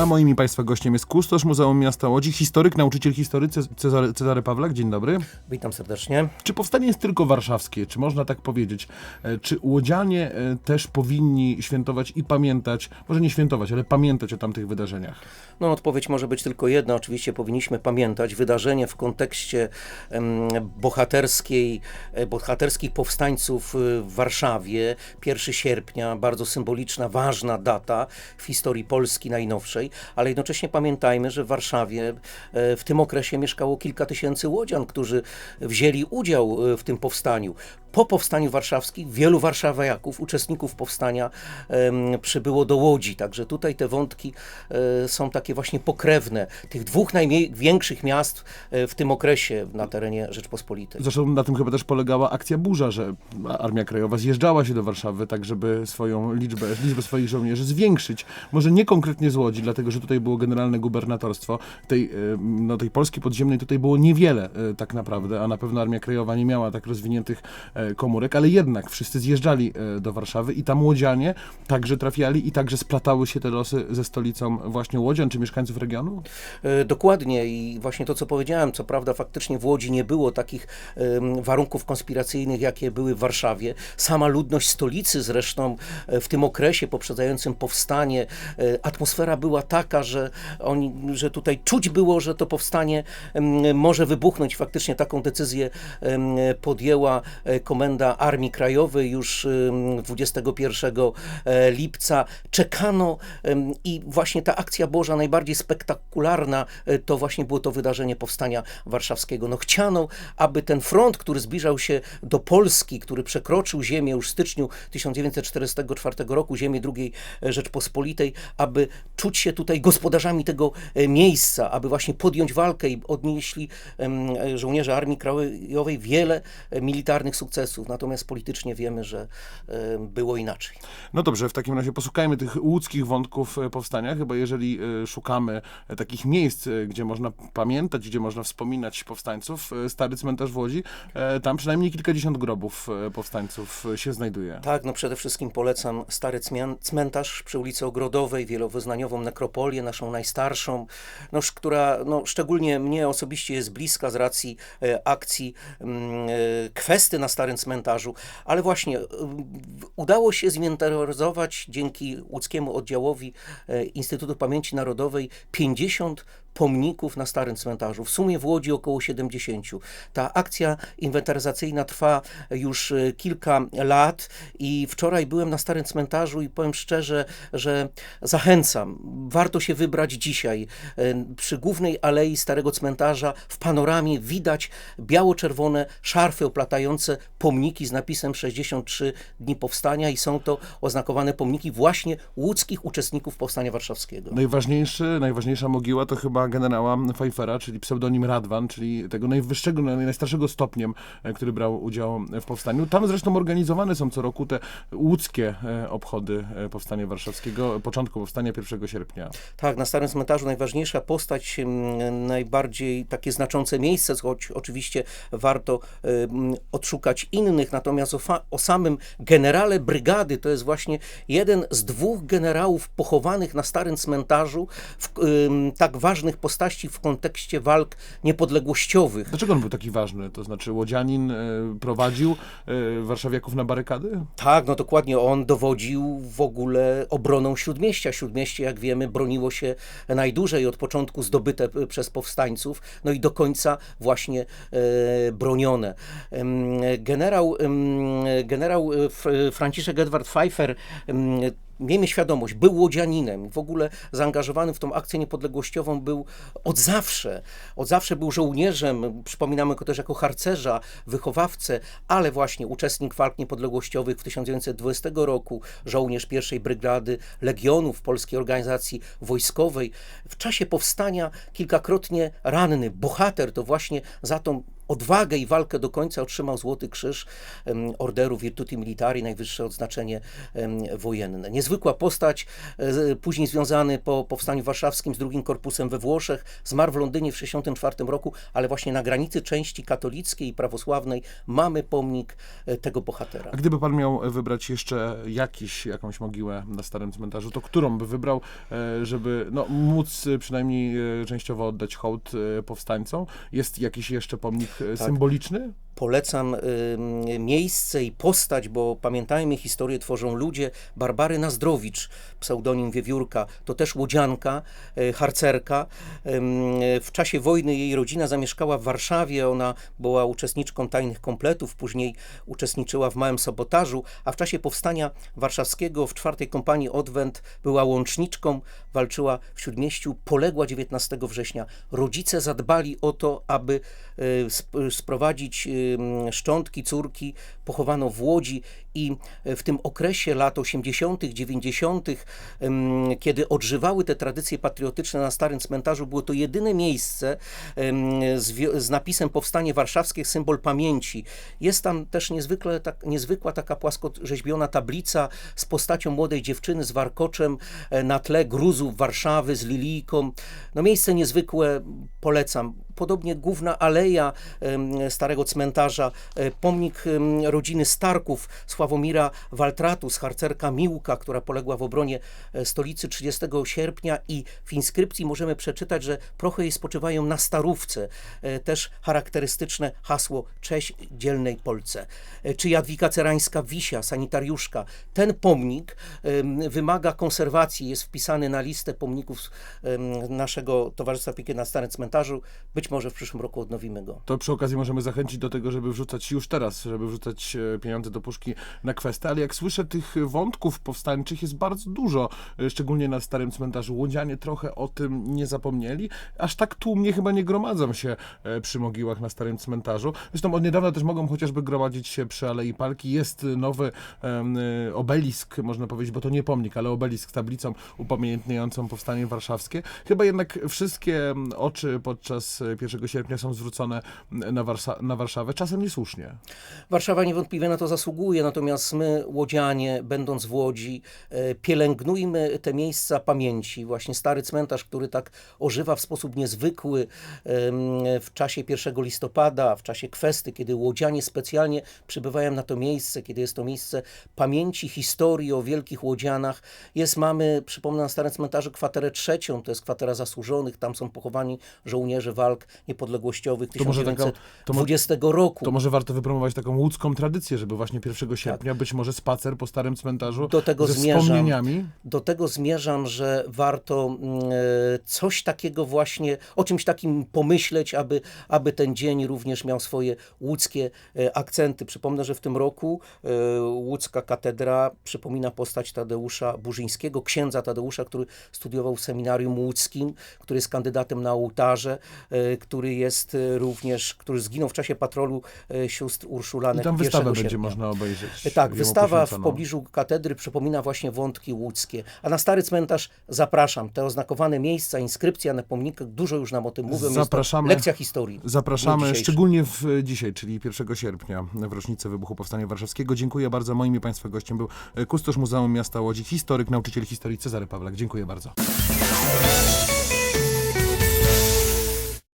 A moim i Państwa gościem jest kustosz Muzeum Miasta Łodzi, historyk, nauczyciel historii Ce- Cezary, Cezary Pawlak. Dzień dobry. Witam serdecznie. Czy powstanie jest tylko warszawskie? Czy można tak powiedzieć? E, Czy łodzianie e, też powinni świętować i pamiętać, może nie świętować, ale pamiętać o tamtych wydarzeniach? No, odpowiedź może być tylko jedna. Oczywiście powinniśmy pamiętać wydarzenie w kontekście bohaterskiej, e, bohaterskich powstańców w Warszawie. 1 sierpnia, bardzo symboliczna, ważna data w historii Polski najnowszej, ale jednocześnie pamiętajmy, że w Warszawie e, w tym okresie mieszkało kilka tysięcy łodzian, którzy wzięli udział e, w tym powstaniu. Po powstaniu warszawskim wielu warszawiaków, uczestników powstania przybyło do Łodzi, także tutaj te wątki e, są takie właśnie pokrewne tych dwóch największych miast w tym okresie na terenie Rzeczpospolitej. Zresztą na tym chyba też polegała akcja Burza, że Armia Krajowa zjeżdżała się do Warszawy, tak żeby swoją liczbę, liczbę swoich żołnierzy zwiększyć. Może nie konkretnie z Łodzi, dlatego że tutaj było generalne gubernatorstwo. Tej, e, no, tej Polski podziemnej tutaj było niewiele e, tak naprawdę, a na pewno Armia Krajowa nie miała tak rozwiniętych e, komórek, ale jednak wszyscy zjeżdżali do Warszawy i tam łodzianie także trafiali i także splatały się te losy ze stolicą właśnie łodzian czy mieszkańców regionu? Dokładnie i właśnie to, co powiedziałem, co prawda faktycznie w Łodzi nie było takich warunków konspiracyjnych, jakie były w Warszawie. Sama ludność stolicy zresztą w tym okresie poprzedzającym powstanie, atmosfera była taka, że, oni, że tutaj czuć było, że to powstanie może wybuchnąć. Faktycznie taką decyzję podjęła e, Komenda Armii Krajowej już em, 21 e, lipca. Czekano i właśnie ta akcja Boża najbardziej spektakularna e, to właśnie było to wydarzenie powstania warszawskiego. No chciano, aby ten front, który zbliżał się do Polski, który przekroczył ziemię już w styczniu 1944 roku, ziemię II Rzeczpospolitej, aby czuć się tutaj gospodarzami tego e, miejsca, aby właśnie podjąć walkę i odnieśli e, żołnierze Armii Krajowej wiele e, militarnych sukcesów. Natomiast politycznie wiemy, że było inaczej. No dobrze, w takim razie poszukajmy tych łódzkich wątków powstania, chyba jeżeli szukamy takich miejsc, gdzie można pamiętać, gdzie można wspominać powstańców, stary cmentarz w Łodzi, tam przynajmniej kilkadziesiąt grobów powstańców się znajduje. Tak, no przede wszystkim polecam stary cmentarz przy ulicy Ogrodowej, wielowyznaniową nekropolię, naszą najstarszą, no, która no, szczególnie mnie osobiście jest bliska z racji e, akcji mm, e, kwesty na starym cmentarzu, ale właśnie e, udało się zinwentaryzować dzięki łódzkiemu oddziałowi Instytutu Pamięci Narodowej 50 pomników na starym cmentarzu. W sumie w Łodzi około 70. Ta akcja inwentaryzacyjna trwa już e, kilka lat i wczoraj byłem na starym cmentarzu i powiem szczerze, że zachęcam. Warto się wybrać dzisiaj. E, Przy głównej alei starego cmentarza w panoramie widać biało-czerwone szarfy oplatające pomniki z napisem 63 dni powstania i są to oznakowane pomniki właśnie łódzkich uczestników powstania warszawskiego. Najważniejszy, najważniejsza mogiła to chyba generała Pfeiffera, czyli pseudonim Radwan, czyli tego najwyższego, naj- najstarszego stopniem, który brał udział w powstaniu. Tam zresztą organizowane są co roku te łódzkie e, obchody e, powstania warszawskiego, początku powstania 1 sierpnia. Tak, na Starym Cmentarzu najważniejsza postać, najbardziej takie znaczące miejsce, choć oczywiście warto odszukać innych, natomiast o, o samym generale brygady, to jest właśnie jeden z dwóch generałów pochowanych na Starym Cmentarzu, w, tak ważnych postaci w kontekście walk niepodległościowych. Dlaczego on był taki ważny? To znaczy łodzianin e, prowadził e, warszawiaków na barykady? Tak, no dokładnie, on dowodził w ogóle obroną Śródmieścia. Śródmieście, jak wiemy, broniło się najdłużej od początku zdobyte przez powstańców, no i do końca właśnie e, bronione. Generał, generał Franciszek Edward Pfeiffer Miejmy świadomość, był łodzianinem, w ogóle zaangażowany w tą akcję niepodległościową był od zawsze. Od zawsze był żołnierzem, przypominamy go też jako harcerza, wychowawcę, ale właśnie uczestnik walk niepodległościowych w 1920 roku, żołnierz pierwszej brygady Legionów Polskiej Organizacji Wojskowej. W czasie powstania kilkakrotnie ranny, bohater to właśnie za tą odwagę i walkę do końca otrzymał Złoty Krzyż Orderu Virtuti Militari, najwyższe odznaczenie wojenne. Niezwykła postać, e, później związany po Powstaniu Warszawskim z drugim korpusem we Włoszech, zmarł w Londynie w 1964 roku, ale właśnie na granicy części katolickiej i prawosławnej mamy pomnik e, tego bohatera. A gdyby pan miał wybrać jeszcze jakiś, jakąś mogiłę na starym cmentarzu, to którą by wybrał, e, żeby no, móc przynajmniej częściowo oddać hołd powstańcom? Jest jakiś jeszcze pomnik. Symboliczny? Polecam miejsce i postać, bo pamiętajmy, historię tworzą ludzie. Barbary Nazdrowicz, pseudonim Wiewiórka, to też łodzianka, y, harcerka. W czasie wojny jej rodzina zamieszkała w Warszawie. Ona była uczestniczką tajnych kompletów, później uczestniczyła w małym sabotażu, a w czasie powstania warszawskiego w czwartej kompanii Odwent była łączniczką, walczyła w Śródmieściu, poległa 19 września. Rodzice zadbali o to, aby y, sp- sprowadzić y, szczątki córki, pochowano w Łodzi i y, w tym okresie lat 80., 90., ym, kiedy odżywały te tradycje patriotyczne na Starym Cmentarzu, było to jedyne miejsce z napisem Powstanie Warszawskie, symbol pamięci. Jest tam też niezwykle, tak, niezwykła taka płasko rzeźbiona tablica z postacią młodej dziewczyny z warkoczem e, na tle gruzów Warszawy z lilijką. No miejsce niezwykłe, polecam. Podobnie główna aleja Starego Cmentarza, e, pomnik rodziny Starków, Sławomira Waltratu, harcerka Miłka, która poległa w obronie e, stolicy 30 sierpnia i w inskrypcji możemy przeczytać, że prochy jej spoczywają na Starówce. E, Też charakterystyczne hasło Cześć dzielnej Polce. Czy Jadwika Cerańska-Wisia, sanitariuszka. Ten pomnik wymaga konserwacji, jest wpisany na listę pomników naszego Towarzystwa Opieki na Starym Cmentarzu. Być może w przyszłym roku odnowimy go. To przy okazji możemy zachęcić do tego, żeby wrzucać już teraz, żeby wrzucać e, pieniądze do puszki na kwestię, ale jak słyszę, tych wątków powstańczych jest bardzo dużo, e, szczególnie na Starym Cmentarzu. Łodzianie trochę o tym nie zapomnieli. Aż tak tłumnie chyba nie gromadzą się e, przy mogiłach na Starym Cmentarzu. Zresztą od niedawna też mogą chociażby gromadzić się przy Alei Palki. Jest nowy e, obelisk, można powiedzieć, bo to nie pomnik, ale obelisk z tablicą upamiętniającą powstanie warszawskie. Chyba jednak wszystkie oczy podczas 1 sierpnia są zwrócone na, Warsza- na Warszawę, czasem niesłusznie. Warszawa niewątpliwie na to zasługuje, natomiast my, łodzianie, będąc w Łodzi, e, pielęgnujmy te miejsca pamięci. Właśnie stary cmentarz, który tak ożywa w sposób niezwykły w czasie 1 listopada, w czasie kwesty, kiedy łodzianie specjalnie przybywają na to miejsce, kiedy jest to miejsce pamięci, historii o wielkich łodzianach. Jest, mamy, przypomnę, na starym cmentarzu kwaterę trzecią, to jest kwatera zasłużonych, tam są pochowani żołnierze walk niepodległościowych To może taka- to 1920 roku. To może warto wypromować taką łódzką tradycję, żeby właśnie 1 sierpnia być może spacer po Starym Cmentarzu Do tego ze zmierzam. wspomnieniami. do tego zmierzam, że warto mm, e, coś takiego właśnie, o czymś takim pomyśleć, aby, aby ten dzień również miał swoje łódzkie e, akcenty. Przypomnę, że w tym roku e, łódzka katedra przypomina postać Tadeusza Burzyńskiego, księdza Tadeusza, który studiował w seminarium łódzkim, który jest kandydatem na ołtarze, który jest e, również, który zginął w czasie patrolu e, sióstr Urszulanek I tam 1 wystawę będzie można obejrzeć. Tak, jemu wystawa w pobliżu katedry przypomina właśnie wątki łódzkie. A na Stary Cmentarz zapraszam. Te oznakowane miejsca, inskrypcja na pomnikach, dużo już nam o tym mówią. Zapraszamy. Lekcja historii. Zapraszamy, szczególnie w dzisiaj, czyli 1 sierpnia, w rocznicę wybuchu Powstania Warszawskiego. Dziękuję bardzo. Moim i Państwa gościem był kustosz Muzeum Miasta Łodzi, historyk, nauczyciel historii Cezary Pawlak. Dziękuję bardzo.